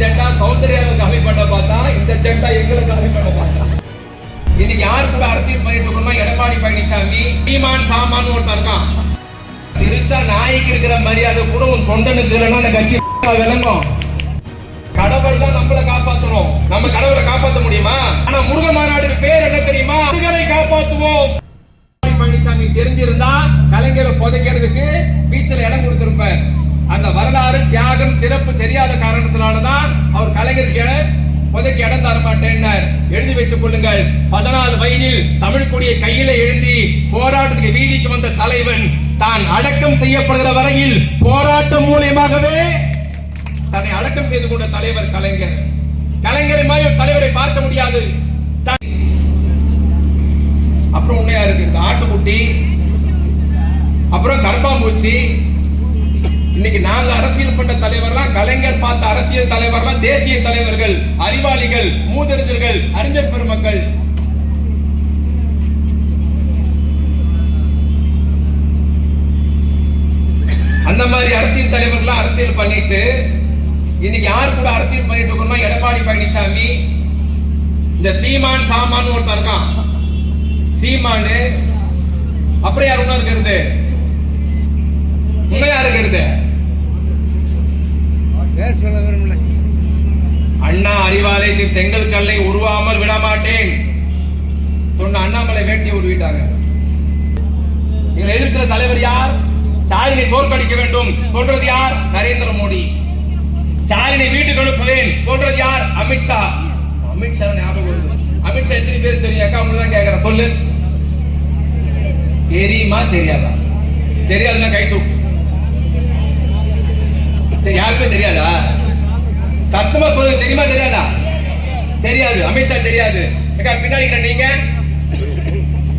ஜெண்டா சௌந்தர்யாவை காலி பண்ண பார்த்தா இந்த ஜெண்டா எங்களை காலி பண்ண பார்த்தா. இன்னைக்கு யாரு கூட அரசியல் பண்ணிட்டு இருக்கோம்னா எடப்பாடி பழனிசாமி சீமான் சாமான் ஒருத்தர் இருக்கான். திருஷா நாய்க்கு இருக்கிற மரியாதை கூட உன் தொண்டனுக்கு இல்லைன்னா அந்த கட்சி விளங்கும். கடவுள் தான் நம்மள காப்பாத்தணும். நம்ம கடவுளை காப்பாத்த முடியுமா? ஆனா முருக மாநாடு பேர் என்ன தெரியுமா? முருகனை காப்பாத்துவோம். பழனிசாமி தெரிஞ்சிருந்தா கலைஞரை புதைக்கிறதுக்கு தியாகம் சிறப்பு தெரியாத காரணத்தினாலதான் அவர் கலைஞருக்கு புதைக்கு இடம் தர மாட்டேன்னார். எழுதி வைத்துக் கொள்ளுங்கள். பதினாலு வயதில் தமிழ் கொடியை கையில எழுதி போராட்டத்துக்கு வீதிக்கு வந்த தலைவன் தான் அடக்கம் செய்யப்படுகிற வரையில் போராட்டம் மூலியமாகவே தன்னை அடக்கம் செய்து கொண்ட தலைவர் கலைஞர். கலைஞரை மாதிரி ஒரு தலைவரை பார்க்க முடியாது. அப்புறம் உண்மையா இருக்கு ஆட்டுக்குட்டி. அப்புறம் கரப்பாம்பூச்சி. இன்னைக்கு நாலு அரசியல் பண்ண தலைவர்லாம் கலைஞர் பார்த்த அரசியல் தலைவர்லாம் தேசிய தலைவர்கள் அறிவாளிகள் மூதறிஞர்கள் அறிஞர் பெருமக்கள். அந்த மாதிரி அரசியல் தலைவர்கள்லாம் அரசியல் பண்ணிட்டு இன்னைக்கு யார் கூட அரசியல் பண்ணிட்டு இருக்கோம்னா எடப்பாடி பழனிசாமி இந்த சீமான் சாமான் ஒருத்தன் இருக்கான். சீமானு அப்புறம் யார் ஒண்ணா இருக்கிறது? இன்னும் யார் இருக்கிறது பேர் சொல்ல விரும்பல அண்ணா அறிவாலயத்தின் செங்கல் கல்லை உருவாமல் விடமாட்டேன். சொன்ன அண்ணாமலை வேட்டி உருவிட்டாங்க. இதில் எதிர்க்கிற தலைவர் யார்? ஸ்டாலினை தோற்கடிக்க வேண்டும். சொல்றது யார்? நரேந்திர மோடி. ஸ்டாலினை வீட்டுக்கு அனுப்புவேன். சொல்றது யார்? அமித்ஷா அமித்ஷா ஞாபகம் வருது. அமித்ஷா எத்தனை பேர் தெரியும்? அக்கா உங்களுக்கு தான் சொல்லு. தெரியுமா? தெரியாதா? தெரியாதுன்னா கை தூக்கு. யாருக்குமே தெரியாதா? சத்தமா சொல்லுங்க தெரியுமா தெரியாதா? தெரியாது அமித்ஷா தெரியாது. பின்னாடி நீங்க?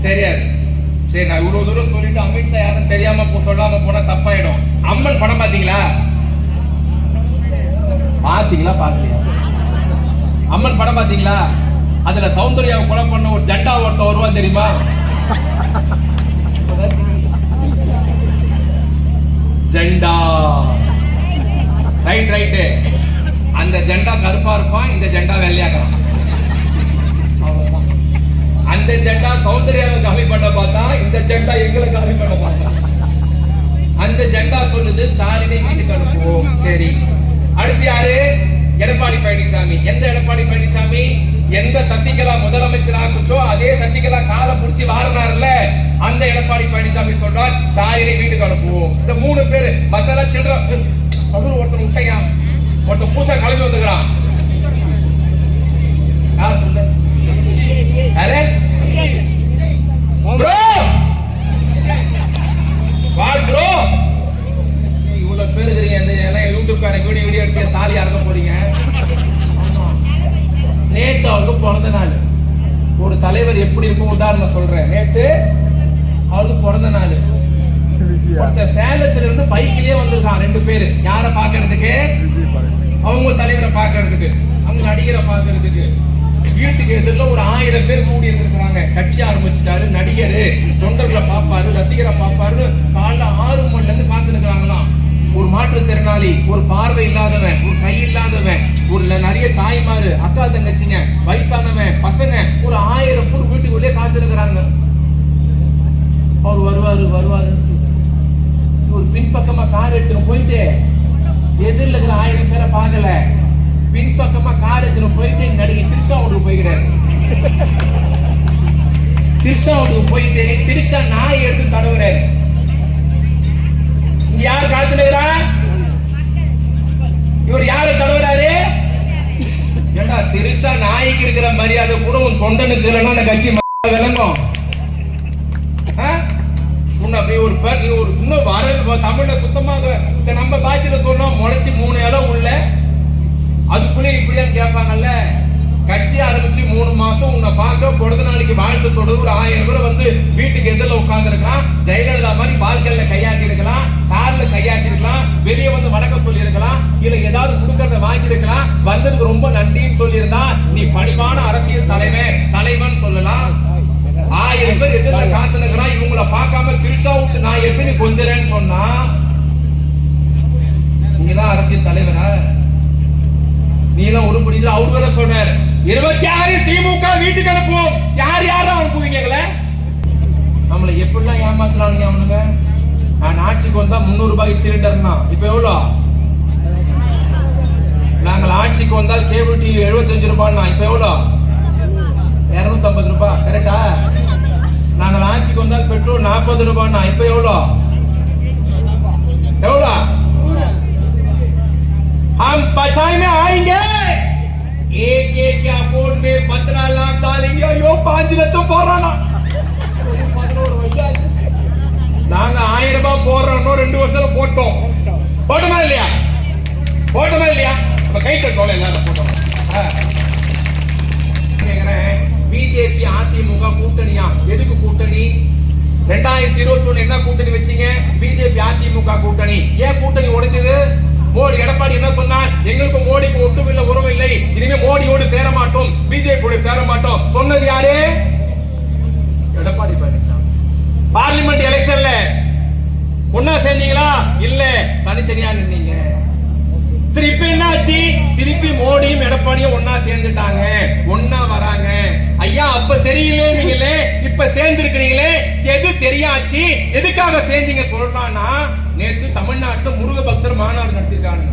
தெரியாது. சரி நான் இவ்வளவு தூரம் சொல்லிட்டு அமித்ஷா யாரும் தெரியாம சொல்லாம போனா தப்பாயிடும். அம்மன் படம் பாத்தீங்களா பாத்தீங்களா பாக்கலையா அம்மன் படம் பாத்தீங்களா அதுல சௌந்தர்யாவை கொலை பண்ண ஒரு ஜெண்டா ஒருத்தன் வருவான் தெரியுமா? ஜெண்டா. Right right. அந்த ஜெண்டா கருப்பா இருப்பான் இந்த ஜெண்டா வெள்ளையாக்கலாம் அந்த ஜெண்டா சௌந்தர்யாவை காலி பண்ண பார்த்தா இந்த ஜெண்டா எங்களை காலி பண்ண பார்த்தா. அந்த ஜெண்டா சொல்லுது ஸ்டாலினை வீட்டுக்கு அனுப்புவோம். சரி. அடுத்து யாரு? எடப்பாடி பழனிசாமி. எந்த எடப்பாடி பழனிசாமி? எந்த சசிகலா முதலமைச்சராக்குச்சோ அதே சசிகலா காலை புடிச்சு வாரினார்ல அந்த எடப்பாடி பழனிசாமி சொல்றார் ஸ்டாலினை வீட்டுக்கு அனுப்புவோம். இந்த மூணு பேரு மத்தெல்லாம் சில்லற அது ஒருத்தர் விட்டையா ஒருத்த பூசா கிளம்பி வந்துக்கிறான். யார் சொல்லு? யாரு? ப்ரோ வால் ப்ரோ இவ்வளவு பேர் இருக்கிறீங்க. இந்த எல்லாம் யூடியூப்கார வீடியோ வீடியோ எடுத்து தாலி அறக்க போறீங்க. நேத்து அவருக்கு பிறந்த நாள். ஒரு தலைவர் எப்படி இருக்கும்? உதாரணம் சொல்றேன். நேத்து அவருக்கு பிறந்த நாள். ஒருத்த சேலத்துல இருந்து பைக்கிலே வந்திருக்கான் ரெண்டு பேரு. யார பாக்குறதுக்கு அவங்க தலைவரை பாக்குறதுக்கு அவங்க நடிகரை பாக்குறதுக்கு வீட்டுக்கு எதிரில் ஒரு ஆயிரம் பேர் கூடி இருந்திருக்கிறாங்க. கட்சி ஆரம்பிச்சிட்டாரு நடிகர். தொண்டர்களை பார்ப்பாரு ரசிகரை பார்ப்பாரு காலைல ஆறு மணில இருந்து காத்துருக்கிறாங்களாம். ஒரு மாற்றுத்திறனாளி ஒரு பார்வை இல்லாதவன் ஒரு கை இல்லாதவன் ஒரு நிறைய தாய்மாரு அக்கா தங்கச்சிங்க வயசானவன் பசங்க ஒரு ஆயிரம் பேர் வீட்டுக்குள்ளே காத்து அவர் வருவாரு வருவாரு பின்பக்கமா கார் எடுத்துட்டு போயிட்டு எதிரில் இருக்கிற ஆயிரம் பேரை பார்க்கல. பின்பக்கமா கார் எடுத்துட்டு போயிட்டு நடிகை திரிஷா வீட்டுக்கு போய்கிறார் திரிஷா வீட்டுக்கு போயிட்டு திருஷா நாய் எடுத்து தடவுறாரு. யார் காத்துனுகிறா இவர் யாரு தடவுறாரு? ஏண்டா திருஷா நாய்க்கு இருக்கிற மரியாதை கூட உன் தொண்டனுக்கு இல்லைன்னா அந்த கட்சி நம்ம தமிழ்ல சுத்தமாக சரி, நம்ம பாஷையில சொன்னோம் முளைச்சி மூணு இடம் உள்ள. அதுக்குள்ளே இப்படியான்னு கேட்பாங்கல்ல. கட்சி ஆரம்பிச்சு மூணு மாசம் உன்னை பார்க்க பொழுது நாளைக்கு வாழ்த்து சொல்றது ஒரு ஆயிரம் பேர் வந்து வீட்டுக்கு எதிரில் உட்கார்ந்து இருக்கலாம் ஜெயலலிதா மாதிரி பால்கல்ல கையாட்டி இருக்கலாம் கார்ல கையாட்டி இருக்கலாம் வெளியே வந்து வணக்கம் சொல்லியிருக்கலாம் இல்ல ஏதாவது கொடுக்கறத வாங்கியிருக்கலாம். வந்ததுக்கு ரொம்ப நன்றின்னு சொல்லியிருந்தா நீ பணிவான அரசியல் தலைவன் தலைவன் சொல்லலாம். ஆயிரம் பேர் எதிர்ல காத்து நிற்கிறான் இவங்கள பார்க்காம திருஷா விட்டு நான் எப்படி கொஞ்சறேன்னு சொன்னா நீங்க தான் அரசியல் தலைவரா? நீ எல்லாம் உருப்படி அவர் வேற சொன்னார். இருபத்தி ஆறு திமுக வீட்டுக்கு அனுப்புவோம். யார் யாரும் அனுப்புவீங்க எங்களை? நம்மளை எப்படிலாம் ஏமாத்துறானுங்க அவனுங்க? நான் ஆட்சிக்கு வந்தா முந்நூறு ரூபாய்க்கு சிலிண்டர்னா இப்ப எவ்வளோ? நாங்கள் ஆட்சிக்கு வந்தால் கேபிள் டிவி எழுபத்தஞ்சு ரூபாய்னா இப்ப எவ்வளோ? இருநூத்தம்பது ரூபாய் கரெக்டா நாங்கள் ஆட்சிக்கு வந்தால் பெட்ரோல் நாற்பது ரூபாய்னா இப்ப எவ்வளோ எவ்வளோ हम बचाई में आएंगे एक एक अकाउंट में पंद्रह लाख डालेंगे ஐயோ பாஞ்சு லட்சம் போறானா நாங்க ஆயிரம் ரூபாய் போடுறோம் இன்னும் ரெண்டு வருஷம் போட்டோம் போட்டோமா இல்லையா போட்டோமா இல்லையா அப்ப கை தட்டோம் எல்லாரும் போட்டோம் ஆ. கேக்குறேன் பிஜேபி அதிமுக கூட்டணியா? எதுக்கு கூட்டணி? ரெண்டாயிரத்தி இருபத்தி ஒண்ணு என்ன கூட்டணி வச்சீங்க? பிஜேபி அதிமுக கூட்டணி. ஏன் கூட்டணி உடைஞ்சது? மோடி எடப்பாடி என்ன சொன்னார்? எங்களுக்கு மோடிக்கு ஒட்டுமில்ல உறவு இல்லை. இனிமே மோடியோடு சேர மாட்டோம். பிஜேபியோடு சேர மாட்டோம். சொன்னது யாரு? எடப்பாடி பழனிசாமி. பார்லிமெண்ட் எலெக்ஷன்ல ஒன்னா சேர்ந்தீங்களா? இல்ல. தனித்தனியா நின்னீங்க. திருப்பி என்னாச்சு? திருப்பி மோடியும் எடப்பாடியும் ஒன்னா சேர்ந்துட்டாங்க. ஒன்னா வராங்க. ஐயா அப்ப சரியில்லை நீங்களே. இப்ப சேர்ந்து இருக்கிறீங்களே எது சரியாச்சு? எதுக்காக சேர்ந்தீங்க சொல்றான்னா நேற்று தமிழ்நாட்டு முருக பக்தர் மாநாடு நடத்திருக்காங்க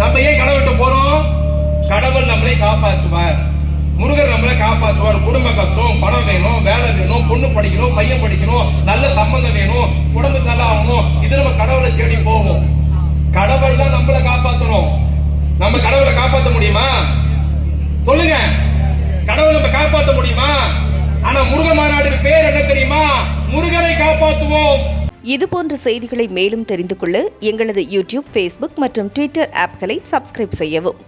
நம்ம ஏன் கடவுள்கிட்ட போறோம்? கடவுள் நம்மளை காப்பாற்றுவார். முருகர் நம்மளை காப்பாற்றுவார். குடும்ப கஷ்டம் பணம் வேணும் வேலை வேணும் பொண்ணு படிக்கணும் பையன் படிக்கணும் நல்ல சம்பந்தம் வேணும் உடம்பு நல்லா ஆகணும் இது நம்ம கடவுளை தேடி போவோம் கடவுள் தான் நம்மளை காப்பாற்றணும் நம்ம கடவுளை காப்பாற்ற முடியுமா? சொல்லுங்க கடவுளை நம்ம காப்பாத்த முடியுமா ஆனா முருக மாநாடுக்கு பேர் என்ன தெரியுமா? முருகனை காப்பாற்றுவோம். இது போன்ற செய்திகளை மேலும் தெரிந்து கொள்ள எங்களது யூடியூப் ஃபேஸ்புக் மற்றும் ட்விட்டர் ஆப்களை சப்ஸ்கிரைப் செய்யவும்.